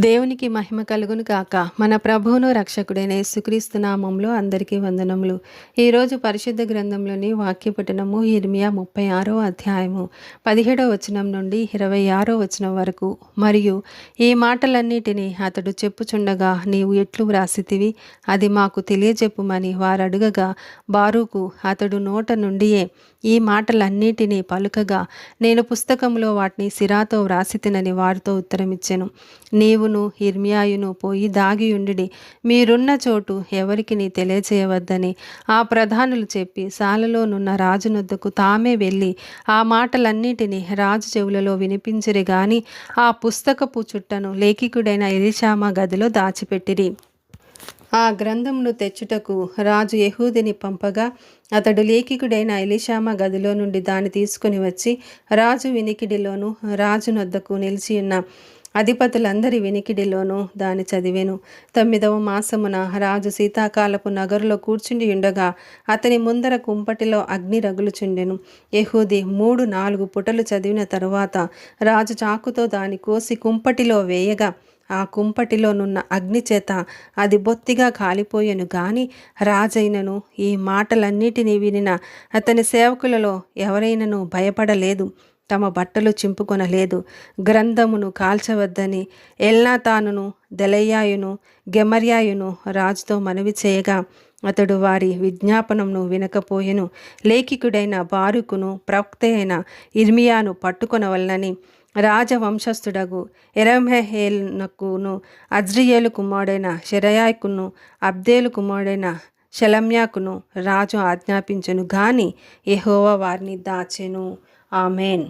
దేవునికి మహిమ కలుగును కాక మన ప్రభువును రక్షకుడైన యేసుక్రీస్తు నామంలో అందరికీ వందనములు. ఈరోజు పరిశుద్ధ గ్రంథంలోని వాక్యపఠనము ఇర్మియా ముప్పై ఆరో అధ్యాయము పదిహేడో వచనం నుండి ఇరవై ఆరో వచనం వరకు. మరియు ఈ మాటలన్నిటినీ అతడు చెప్పుచుండగా నీవు ఎట్లు వ్రాసితివి? అది మాకు తెలియజెప్పుమని వారు అడుగగా బారూకు అతడు నోట నుండియే ఈ మాటలన్నిటినీ పలుకగా నేను పుస్తకంలో వాటిని సిరాతో వ్రాసితినని వారితో ఉత్తరమిచ్చెను. నీవును హిర్మియాయును పోయి దాగియుండి మీరున్న చోటు ఎవరికి నీ తెలియచేయవద్దని ఆ ప్రధానులు చెప్పి సాలలోనున్న రాజునొద్దకు తామే వెళ్ళి ఆ మాటలన్నిటినీ రాజు చెవులలో వినిపించిరి గాని ఆ పుస్తకపు చుట్టను లేఖికుడైన ఎలిషామా గదిలో దాచిపెట్టిరి. ఆ గ్రంథమును తెచ్చుటకు రాజు యహూదిని పంపగా అతడు లేఖికుడైన ఎలిషామ గదిలో నుండి దాన్ని తీసుకుని వచ్చి రాజు వినికిడిలోను రాజునొద్దకు నిలిచి ఉన్న అధిపతులందరి వినికిడిలోనూ దాని చదివెను. తొమ్మిదవ మాసమున రాజు శీతాకాలపు నగరులో కూర్చుండి ఉండగా అతని ముందర కుంపటిలో అగ్ని రగులుచుండెను. యహూది మూడు నాలుగు పుటలు చదివిన తరువాత రాజు చాకుతో దాని కోసి కుంపటిలో వేయగా ఆ కుంపటిలోనున్న అగ్ని చేత అది బొత్తిగా కాలిపోయెను. గాని రాజైనను ఈ మాటలన్నిటినీ వినిన అతని సేవకులలో ఎవరైనను భయపడలేదు. తమ బట్టలు చింపుకొనలేదు. గ్రంథమును కాల్చవద్దని ఎల్నాతానును దెలయ్యాయును గెమర్యాయును రాజుతో మనవి చేయగా అతడు వారి విజ్ఞాపనమును వినకపోయెను. లేఖికుడైన బారుకును ప్రవక్త అయిన ఇర్మియాను పట్టుకొనవలనని రాజవంశస్థుడగు ఎరమెహేల్నకును అజ్రియేలు కుమారుడైన షెరయాకును అబ్దేలు కుమారుడైన షలమ్యాకును రాజు ఆజ్ఞాపించెను గాని ఎహోవా వారిని దాచెను. ஆமேன்